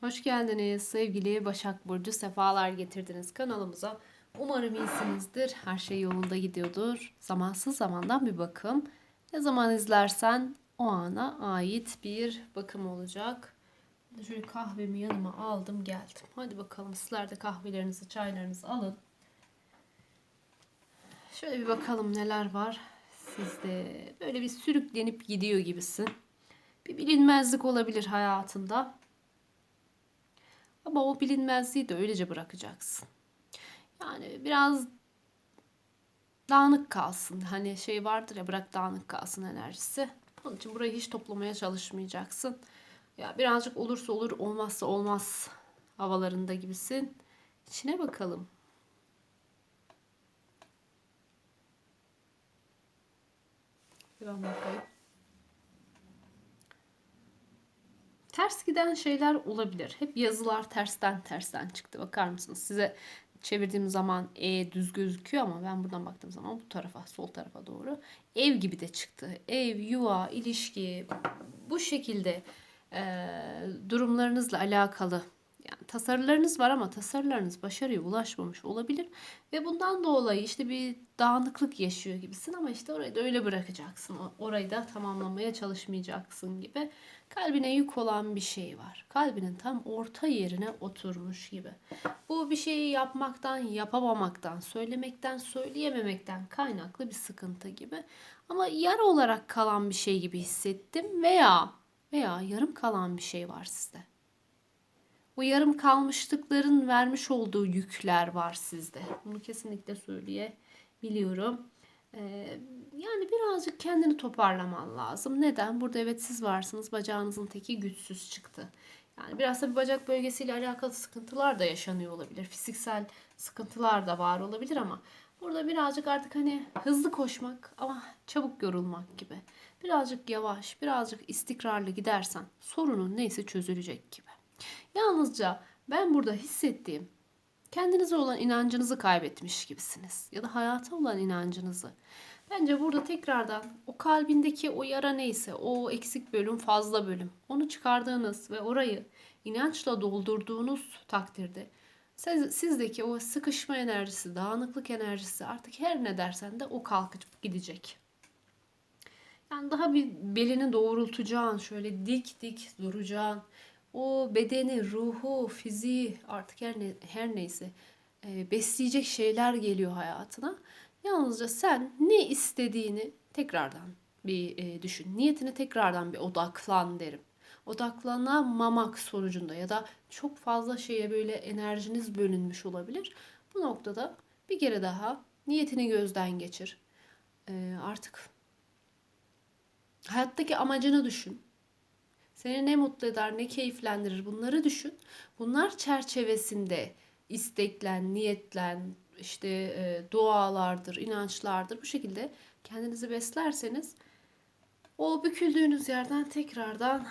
Hoş geldiniz sevgili Başak Burcu. Sefalar getirdiniz kanalımıza. Umarım iyisinizdir. Her şey yolunda gidiyordur. Zamansız zamandan bir bakım. Ne zaman izlersen o ana ait bir bakım olacak. Şöyle kahvemi yanıma aldım geldim. Hadi bakalım sizler de kahvelerinizi çaylarınızı alın. Şöyle bir bakalım neler var. Sizde böyle bir sürüklenip gidiyor gibisin. Bir bilinmezlik olabilir hayatında. Ama o bilinmezliği de öylece bırakacaksın. Yani biraz dağınık kalsın. Hani şey vardır ya bırak dağınık kalsın enerjisi. Onun için burayı hiç toplamaya çalışmayacaksın. Ya birazcık olursa olur olmazsa olmaz havalarında gibisin. İçine bakalım. Ben bakayım. Ters giden şeyler olabilir. Hep yazılar tersten tersten çıktı. Bakar mısınız? Size çevirdiğim zaman E düz gözüküyor ama ben buradan baktığım zaman bu tarafa, sol tarafa doğru ev gibi de çıktı. Ev, yuva, ilişki bu şekilde e, durumlarınızla alakalı tasarılarınız var ama tasarılarınız başarıya ulaşmamış olabilir ve bundan dolayı işte bir dağınıklık yaşıyor gibisin ama işte orayı da öyle bırakacaksın. Orayı da tamamlamaya çalışmayacaksın gibi. Kalbine yük olan bir şey var. Kalbinin tam orta yerine oturmuş gibi. Bu bir şeyi yapmaktan, yapamamaktan, söylemekten, söyleyememekten kaynaklı bir sıkıntı gibi. Ama yara olarak kalan bir şey gibi hissettim veya veya yarım kalan bir şey var sizde. Bu yarım kalmışlıkların vermiş olduğu yükler var sizde. Bunu kesinlikle söyleyebiliyorum. Ee, yani birazcık kendini toparlaman lazım. Neden? Burada evet siz varsınız. Bacağınızın teki güçsüz çıktı. Yani biraz da bacak bölgesiyle alakalı sıkıntılar da yaşanıyor olabilir. Fiziksel sıkıntılar da var olabilir ama burada birazcık artık hani hızlı koşmak ama çabuk yorulmak gibi. Birazcık yavaş, birazcık istikrarlı gidersen sorunun neyse çözülecek gibi. Yalnızca ben burada hissettiğim kendinize olan inancınızı kaybetmiş gibisiniz. Ya da hayata olan inancınızı. Bence burada tekrardan o kalbindeki o yara neyse, o eksik bölüm, fazla bölüm, onu çıkardığınız ve orayı inançla doldurduğunuz takdirde siz, sizdeki o sıkışma enerjisi, dağınıklık enerjisi artık her ne dersen de o kalkıp gidecek. Yani daha bir belini doğrultacağın, şöyle dik dik duracağın, o bedeni, ruhu, fiziği artık her, ne, her neyse e, besleyecek şeyler geliyor hayatına. Yalnızca sen ne istediğini tekrardan bir e, düşün. Niyetine tekrardan bir odaklan derim. Odaklanamamak sonucunda ya da çok fazla şeye böyle enerjiniz bölünmüş olabilir. Bu noktada bir kere daha niyetini gözden geçir. E, artık hayattaki amacını düşün seni ne mutlu eder, ne keyiflendirir bunları düşün. Bunlar çerçevesinde isteklen, niyetlen, işte e, dualardır, inançlardır bu şekilde kendinizi beslerseniz o büküldüğünüz yerden tekrardan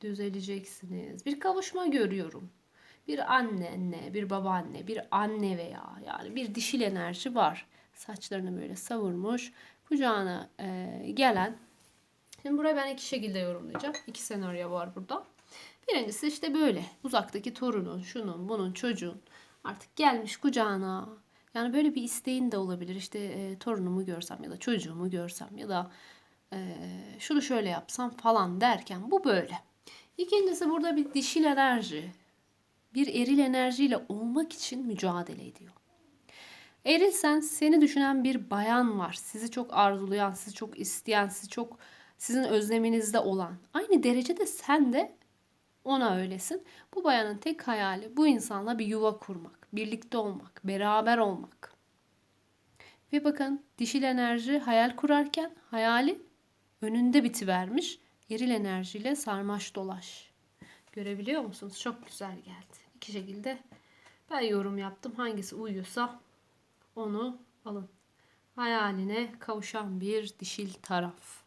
düzeleceksiniz. Bir kavuşma görüyorum. Bir anne, bir babaanne, bir anne veya yani bir dişil enerji var. Saçlarını böyle savurmuş, kucağına e, gelen Şimdi buraya ben iki şekilde yorumlayacağım. İki senaryo var burada. Birincisi işte böyle. Uzaktaki torunun, şunun, bunun, çocuğun artık gelmiş kucağına. Yani böyle bir isteğin de olabilir. İşte e, torunumu görsem ya da çocuğumu görsem ya da e, şunu şöyle yapsam falan derken bu böyle. İkincisi burada bir dişil enerji, bir eril enerjiyle olmak için mücadele ediyor. Erilsen seni düşünen bir bayan var. Sizi çok arzulayan, sizi çok isteyen, sizi çok sizin özleminizde olan. Aynı derecede sen de ona öylesin. Bu bayanın tek hayali bu insanla bir yuva kurmak, birlikte olmak, beraber olmak. Ve bakın dişil enerji hayal kurarken hayali önünde bitivermiş. Eril enerjiyle sarmaş dolaş. Görebiliyor musunuz? Çok güzel geldi. İki şekilde ben yorum yaptım. Hangisi uyuyorsa onu alın. Hayaline kavuşan bir dişil taraf.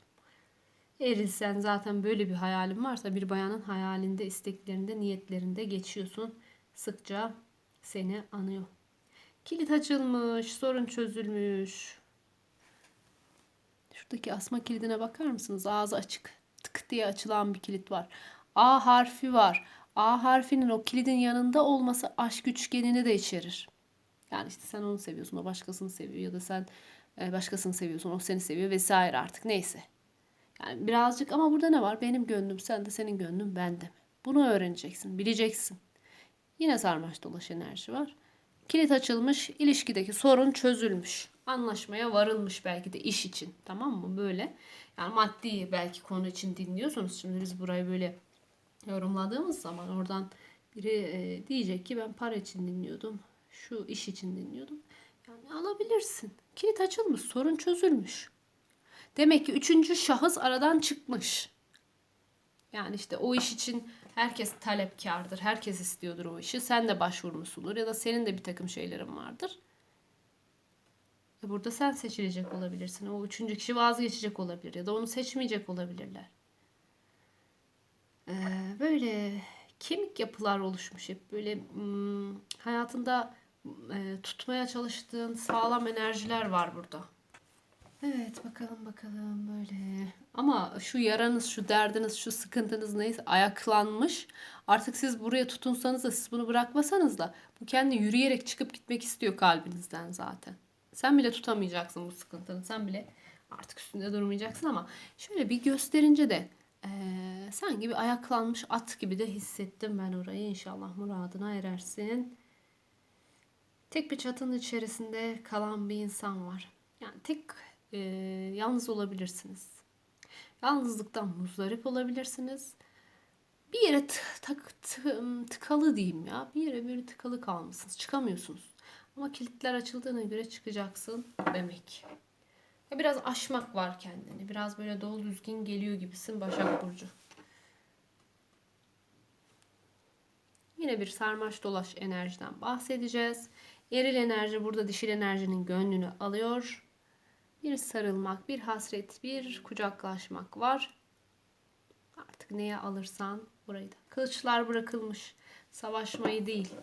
Erilsen zaten böyle bir hayalin varsa bir bayanın hayalinde, isteklerinde, niyetlerinde geçiyorsun. Sıkça seni anıyor. Kilit açılmış, sorun çözülmüş. Şuradaki asma kilidine bakar mısınız? Ağzı açık. Tık diye açılan bir kilit var. A harfi var. A harfinin o kilidin yanında olması aşk üçgenini de içerir. Yani işte sen onu seviyorsun, o başkasını seviyor ya da sen e, başkasını seviyorsun, o seni seviyor vesaire artık neyse. Yani birazcık ama burada ne var? Benim gönlüm sen de senin gönlün bende mi? Bunu öğreneceksin, bileceksin. Yine sarmaş dolaş enerji var. Kilit açılmış, ilişkideki sorun çözülmüş. Anlaşmaya varılmış belki de iş için. Tamam mı? Böyle. Yani maddi belki konu için dinliyorsunuz. Şimdi biz burayı böyle yorumladığımız zaman oradan biri e, diyecek ki ben para için dinliyordum. Şu iş için dinliyordum. Yani alabilirsin. Kilit açılmış, sorun çözülmüş. Demek ki üçüncü şahıs aradan çıkmış. Yani işte o iş için herkes talepkardır. Herkes istiyordur o işi. Sen de başvurmuşsundur ya da senin de bir takım şeylerin vardır. E burada sen seçilecek olabilirsin. O üçüncü kişi vazgeçecek olabilir ya da onu seçmeyecek olabilirler. Ee, böyle kemik yapılar oluşmuş hep böyle hmm, hayatında e, tutmaya çalıştığın sağlam enerjiler var burada. Evet bakalım bakalım böyle. Ama şu yaranız, şu derdiniz, şu sıkıntınız neyse ayaklanmış. Artık siz buraya tutunsanız da siz bunu bırakmasanız da bu kendi yürüyerek çıkıp gitmek istiyor kalbinizden zaten. Sen bile tutamayacaksın bu sıkıntını. Sen bile artık üstünde durmayacaksın ama şöyle bir gösterince de eee sanki bir ayaklanmış at gibi de hissettim ben orayı. İnşallah muradına erersin. Tek bir çatının içerisinde kalan bir insan var. Yani tek e, yalnız olabilirsiniz. Yalnızlıktan muzdarip olabilirsiniz. Bir yere tak- tıkalı diyeyim ya. Bir yere bir tıkalı kalmışsınız. Çıkamıyorsunuz. Ama kilitler açıldığına göre çıkacaksın demek. Ya biraz aşmak var kendini. Biraz böyle dolu düzgün geliyor gibisin Başak Burcu. Yine bir sarmaş dolaş enerjiden bahsedeceğiz. Eril enerji burada dişil enerjinin gönlünü alıyor. Bir sarılmak, bir hasret, bir kucaklaşmak var. Artık neye alırsan burayı da. Kılıçlar bırakılmış. Savaşmayı değil,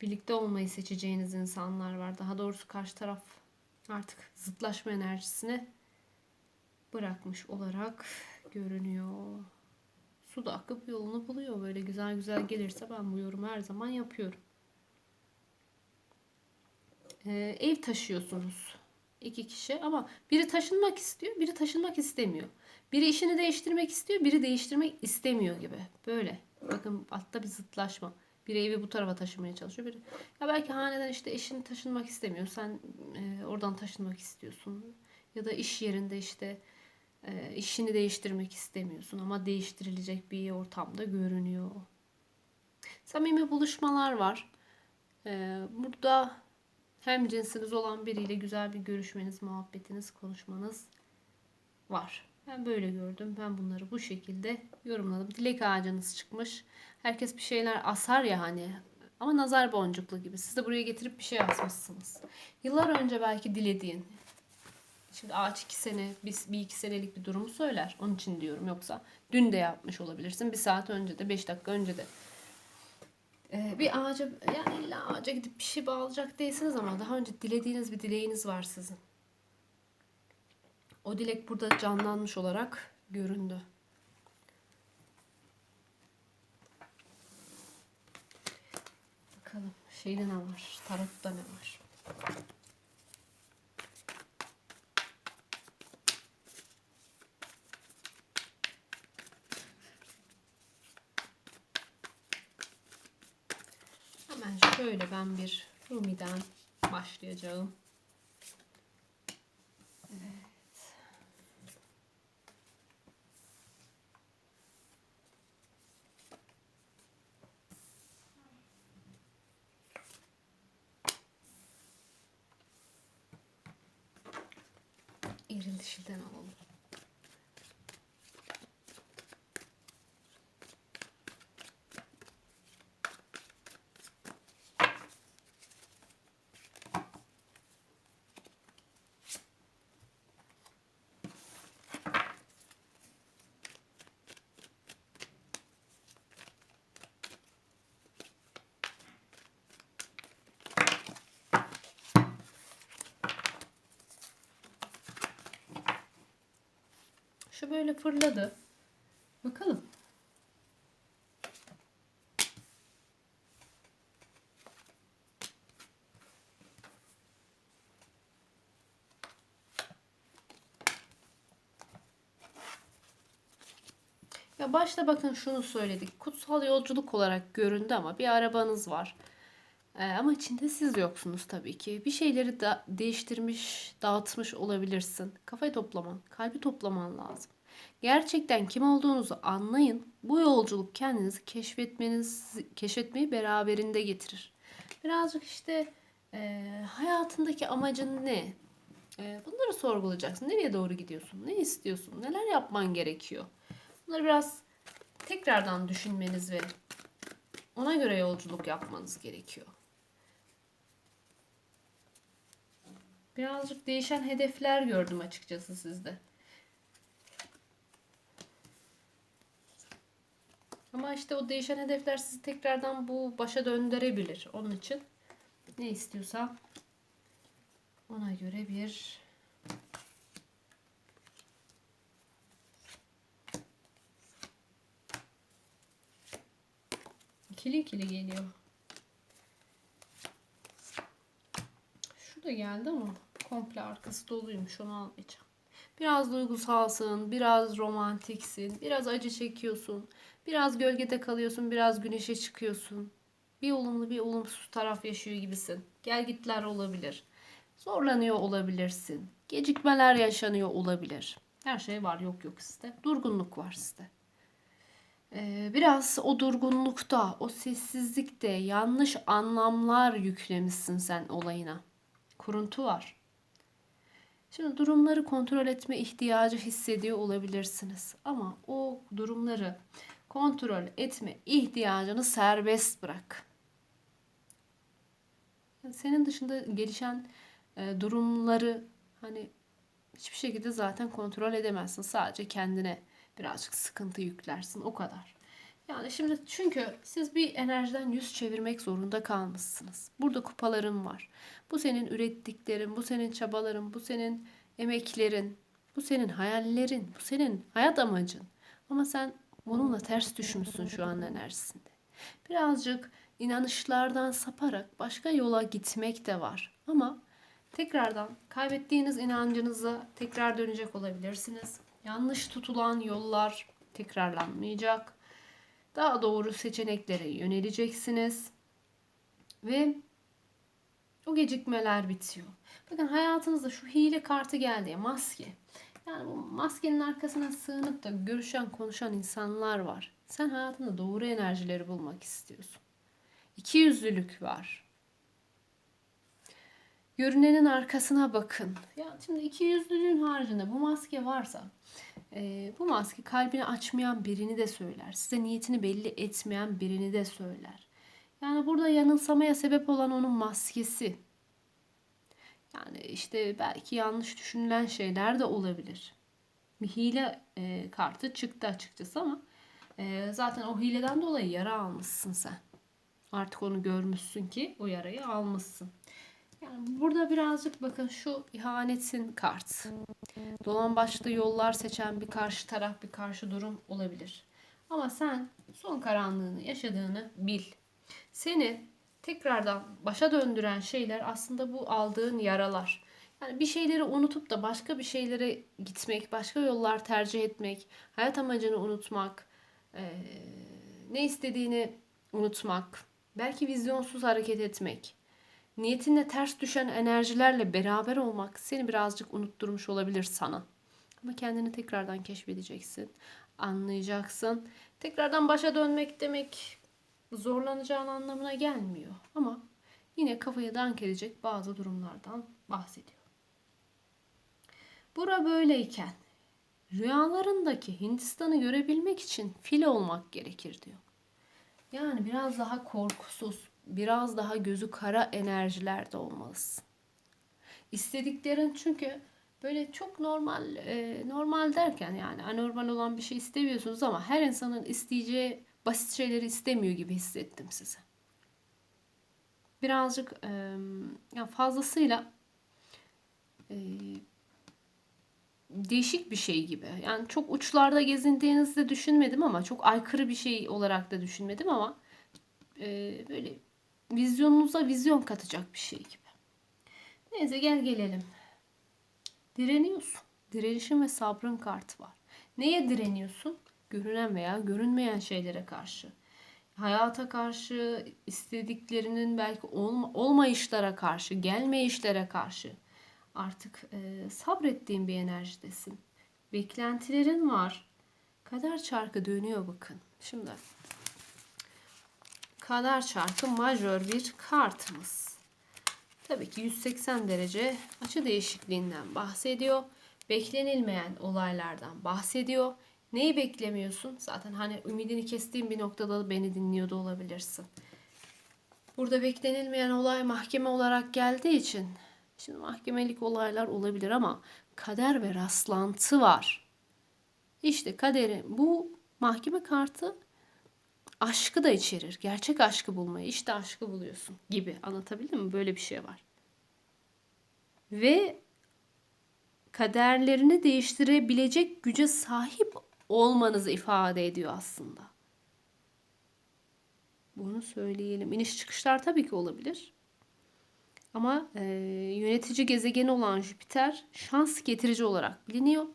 birlikte olmayı seçeceğiniz insanlar var. Daha doğrusu karşı taraf artık zıtlaşma enerjisini bırakmış olarak görünüyor. Su da akıp yolunu buluyor. Böyle güzel güzel gelirse ben bu yorumu her zaman yapıyorum. Ee, ev taşıyorsunuz iki kişi ama biri taşınmak istiyor, biri taşınmak istemiyor. Biri işini değiştirmek istiyor, biri değiştirmek istemiyor gibi. Böyle. Bakın altta bir zıtlaşma. Biri evi bu tarafa taşımaya çalışıyor. Biri ya belki haneden işte eşini taşınmak istemiyor. Sen e, oradan taşınmak istiyorsun. Ya da iş yerinde işte e, işini değiştirmek istemiyorsun ama değiştirilecek bir ortamda görünüyor. Samimi buluşmalar var. E, burada hem cinsiniz olan biriyle güzel bir görüşmeniz, muhabbetiniz, konuşmanız var. Ben böyle gördüm. Ben bunları bu şekilde yorumladım. Dilek ağacınız çıkmış. Herkes bir şeyler asar ya hani. Ama nazar boncuklu gibi. Siz de buraya getirip bir şey asmışsınız. Yıllar önce belki dilediğin. Şimdi ağaç iki sene, bir, bir iki senelik bir durumu söyler. Onun için diyorum. Yoksa dün de yapmış olabilirsin. Bir saat önce de, beş dakika önce de. Ee, bir ağaca, yani illa ağaca gidip bir şey bağlayacak değilsiniz ama daha önce dilediğiniz bir dileğiniz var sizin. O dilek burada canlanmış olarak göründü. Bakalım şeyde ne var? Tarotta ne var? Şöyle ben bir Rumi'den başlayacağım. Şu böyle fırladı. Bakalım. Ya başta bakın şunu söyledik. Kutsal yolculuk olarak göründü ama bir arabanız var. Ee, ama içinde siz yoksunuz tabii ki. Bir şeyleri da değiştirmiş, dağıtmış olabilirsin. Kafayı toplaman, kalbi toplaman lazım. Gerçekten kim olduğunuzu anlayın. Bu yolculuk kendinizi keşfetmeniz, keşfetmeyi beraberinde getirir. Birazcık işte e, hayatındaki amacın ne? E, bunları sorgulayacaksın. Nereye doğru gidiyorsun? Ne istiyorsun? Neler yapman gerekiyor? Bunları biraz tekrardan düşünmeniz ve ona göre yolculuk yapmanız gerekiyor. Birazcık değişen hedefler gördüm açıkçası sizde. Ama işte o değişen hedefler sizi tekrardan bu başa döndürebilir. Onun için ne istiyorsam ona göre bir ikili ikili geliyor. Da geldi ama komple arkası doluymuş onu almayacağım. Biraz duygusalsın, biraz romantiksin, biraz acı çekiyorsun, biraz gölgede kalıyorsun, biraz güneşe çıkıyorsun. Bir olumlu bir olumsuz taraf yaşıyor gibisin. Gel gitler olabilir. Zorlanıyor olabilirsin. Gecikmeler yaşanıyor olabilir. Her şey var yok yok sizde. Durgunluk var sizde. Ee, biraz o durgunlukta, o sessizlikte yanlış anlamlar yüklemişsin sen olayına. Kuruntu var. Şimdi durumları kontrol etme ihtiyacı hissediyor olabilirsiniz. Ama o durumları kontrol etme ihtiyacını serbest bırak. Senin dışında gelişen e, durumları hani hiçbir şekilde zaten kontrol edemezsin. Sadece kendine birazcık sıkıntı yüklersin o kadar. Yani şimdi çünkü siz bir enerjiden yüz çevirmek zorunda kalmışsınız. Burada kupalarım var. Bu senin ürettiklerin, bu senin çabaların, bu senin emeklerin, bu senin hayallerin, bu senin hayat amacın. Ama sen bununla ters düşmüşsün şu an enerjisinde. Birazcık inanışlardan saparak başka yola gitmek de var. Ama tekrardan kaybettiğiniz inancınıza tekrar dönecek olabilirsiniz. Yanlış tutulan yollar tekrarlanmayacak. Daha doğru seçeneklere yöneleceksiniz. Ve o gecikmeler bitiyor. Bakın hayatınızda şu hile kartı geldi maske. Yani bu maskenin arkasına sığınıp da görüşen, konuşan insanlar var. Sen hayatında doğru enerjileri bulmak istiyorsun. İki yüzlülük var. Görünenin arkasına bakın. Ya şimdi iki yüzlülüğün haricinde bu maske varsa e, bu maske kalbini açmayan birini de söyler. Size niyetini belli etmeyen birini de söyler. Yani burada yanılsamaya sebep olan onun maskesi. Yani işte belki yanlış düşünülen şeyler de olabilir. Bir hile e, kartı çıktı açıkçası ama e, zaten o hileden dolayı yara almışsın sen. Artık onu görmüşsün ki o yarayı almışsın. Yani burada birazcık bakın şu ihanetin kart. Dolan başlı yollar seçen bir karşı taraf, bir karşı durum olabilir. Ama sen son karanlığını yaşadığını bil. Seni tekrardan başa döndüren şeyler aslında bu aldığın yaralar. Yani bir şeyleri unutup da başka bir şeylere gitmek, başka yollar tercih etmek, hayat amacını unutmak, ne istediğini unutmak, belki vizyonsuz hareket etmek, niyetinle ters düşen enerjilerle beraber olmak seni birazcık unutturmuş olabilir sana. Ama kendini tekrardan keşfedeceksin, anlayacaksın. Tekrardan başa dönmek demek zorlanacağın anlamına gelmiyor. Ama yine kafayı dank edecek bazı durumlardan bahsediyor. Bura böyleyken rüyalarındaki Hindistan'ı görebilmek için fil olmak gerekir diyor. Yani biraz daha korkusuz, biraz daha gözü kara enerjilerde olmalısın. İstediklerin çünkü böyle çok normal e, normal derken yani anormal olan bir şey istemiyorsunuz ama her insanın isteyeceği basit şeyleri istemiyor gibi hissettim size. Birazcık e, yani fazlasıyla e, değişik bir şey gibi. Yani çok uçlarda gezindiğinizde düşünmedim ama çok aykırı bir şey olarak da düşünmedim ama böyle vizyonunuza vizyon katacak bir şey gibi. Neyse gel gelelim. Direniyorsun. Direnişin ve sabrın kartı var. Neye direniyorsun? görünen veya görünmeyen şeylere karşı. Hayata karşı, istediklerinin belki olma, olmayışlara karşı, gelmeyişlere karşı artık e, sabrettiğin bir enerjidesin. Beklentilerin var. Kader çarkı dönüyor bakın. Şimdi kader çarkı majör bir kartımız. Tabii ki 180 derece açı değişikliğinden bahsediyor. Beklenilmeyen olaylardan bahsediyor. Neyi beklemiyorsun? Zaten hani ümidini kestiğin bir noktada beni dinliyordu olabilirsin. Burada beklenilmeyen olay mahkeme olarak geldiği için şimdi mahkemelik olaylar olabilir ama kader ve rastlantı var. İşte kaderi bu mahkeme kartı aşkı da içerir. Gerçek aşkı bulmayı, işte aşkı buluyorsun gibi. Anlatabildim mi? Böyle bir şey var. Ve kaderlerini değiştirebilecek güce sahip olmanızı ifade ediyor aslında. Bunu söyleyelim. İniş çıkışlar tabii ki olabilir. Ama e, yönetici gezegeni olan Jüpiter şans getirici olarak biliniyor.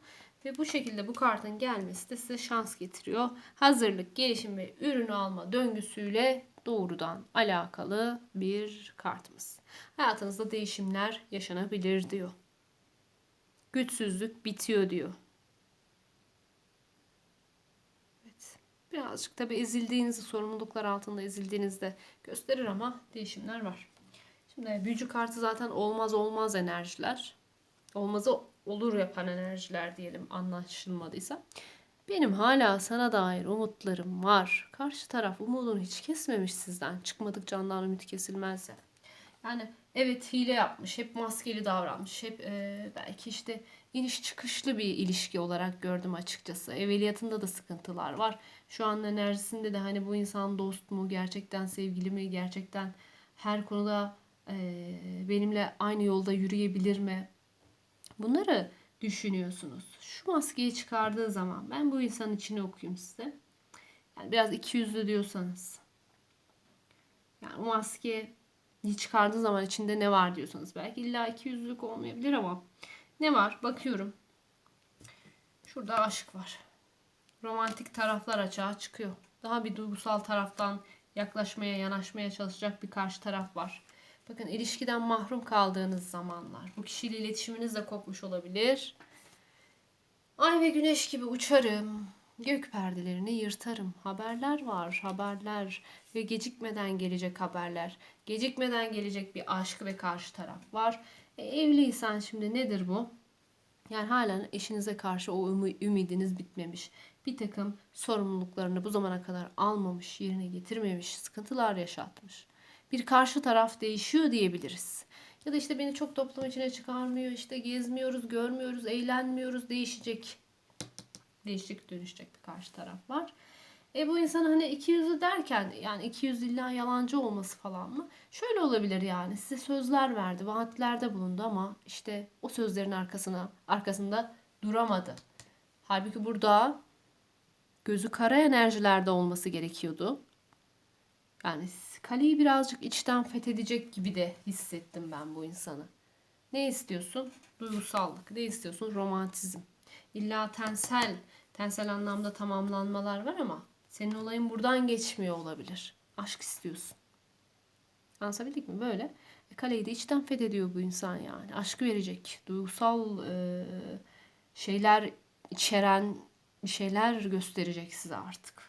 Ve bu şekilde bu kartın gelmesi de size şans getiriyor. Hazırlık, gelişim ve ürün alma döngüsüyle doğrudan alakalı bir kartımız. Hayatınızda değişimler yaşanabilir diyor. Güçsüzlük bitiyor diyor. Evet. Birazcık tabi ezildiğinizi, sorumluluklar altında ezildiğinizde gösterir ama değişimler var. Şimdi büyücü kartı zaten olmaz olmaz enerjiler. Olmazı olur yapan enerjiler diyelim anlaşılmadıysa. Benim hala sana dair umutlarım var. Karşı taraf umudunu hiç kesmemiş sizden. Çıkmadık candan ümit kesilmezse. Yani evet hile yapmış, hep maskeli davranmış, hep e, belki işte iniş çıkışlı bir ilişki olarak gördüm açıkçası. Evveliyatında da sıkıntılar var. Şu an enerjisinde de hani bu insan dost mu, gerçekten sevgili mi, gerçekten her konuda e, benimle aynı yolda yürüyebilir mi? Bunları düşünüyorsunuz. Şu maskeyi çıkardığı zaman ben bu insanın içini okuyayım size. Yani biraz iki yüzlü diyorsanız. Yani o maske çıkardığı zaman içinde ne var diyorsanız. Belki illa iki yüzlülük olmayabilir ama ne var? Bakıyorum. Şurada aşk var. Romantik taraflar açığa çıkıyor. Daha bir duygusal taraftan yaklaşmaya, yanaşmaya çalışacak bir karşı taraf var. Bakın ilişkiden mahrum kaldığınız zamanlar. Bu kişiyle iletişiminiz de kopmuş olabilir. Ay ve güneş gibi uçarım. Gök perdelerini yırtarım. Haberler var, haberler ve gecikmeden gelecek haberler. Gecikmeden gelecek bir aşk ve karşı taraf var. E, evliysen şimdi nedir bu? Yani hala eşinize karşı o ümidiniz bitmemiş. Bir takım sorumluluklarını bu zamana kadar almamış, yerine getirmemiş, sıkıntılar yaşatmış bir karşı taraf değişiyor diyebiliriz. Ya da işte beni çok toplum içine çıkarmıyor, işte gezmiyoruz, görmüyoruz, eğlenmiyoruz, değişecek. Değişik dönüşecek bir karşı taraf var. E bu insan hani iki yüzlü derken yani iki yüz illa yalancı olması falan mı? Şöyle olabilir yani size sözler verdi, vaatlerde bulundu ama işte o sözlerin arkasına arkasında duramadı. Halbuki burada gözü kara enerjilerde olması gerekiyordu. Yani kaleyi birazcık içten fethedecek gibi de hissettim ben bu insanı. Ne istiyorsun? Duygusallık. Ne istiyorsun? Romantizm. İlla tensel, tensel anlamda tamamlanmalar var ama senin olayın buradan geçmiyor olabilir. Aşk istiyorsun. Anlatabildik mi? Böyle. E, kaleyi de içten fethediyor bu insan yani. Aşkı verecek. Duygusal e, şeyler içeren şeyler gösterecek size artık.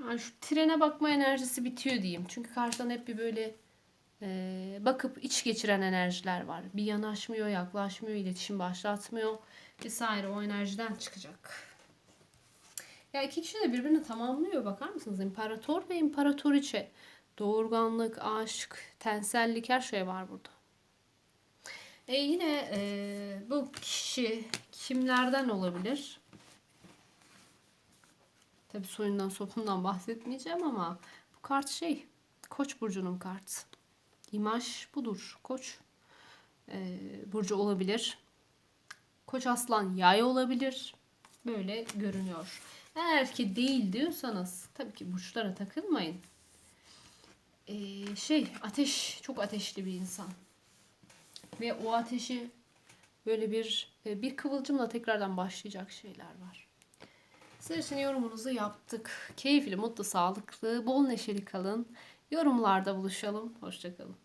Yani şu trene bakma enerjisi bitiyor diyeyim. Çünkü karşıdan hep bir böyle e, bakıp iç geçiren enerjiler var. Bir yanaşmıyor, yaklaşmıyor, iletişim başlatmıyor vesaire o enerjiden çıkacak. Ya iki kişi de birbirini tamamlıyor bakar mısınız? İmparator ve imparatoriçe. Doğurganlık, aşk, tensellik her şey var burada. E yine e, bu kişi kimlerden olabilir? Tabi soyundan sopundan bahsetmeyeceğim ama bu kart şey Koç burcunun kartı. İmaj budur. Koç e, burcu olabilir. Koç aslan yay olabilir. Böyle görünüyor. Eğer ki değil diyorsanız tabii ki burçlara takılmayın. Ee, şey ateş çok ateşli bir insan. Ve o ateşi böyle bir e, bir kıvılcımla tekrardan başlayacak şeyler var. Sizler için yorumunuzu yaptık. Keyifli, mutlu, sağlıklı, bol neşeli kalın. Yorumlarda buluşalım. Hoşçakalın.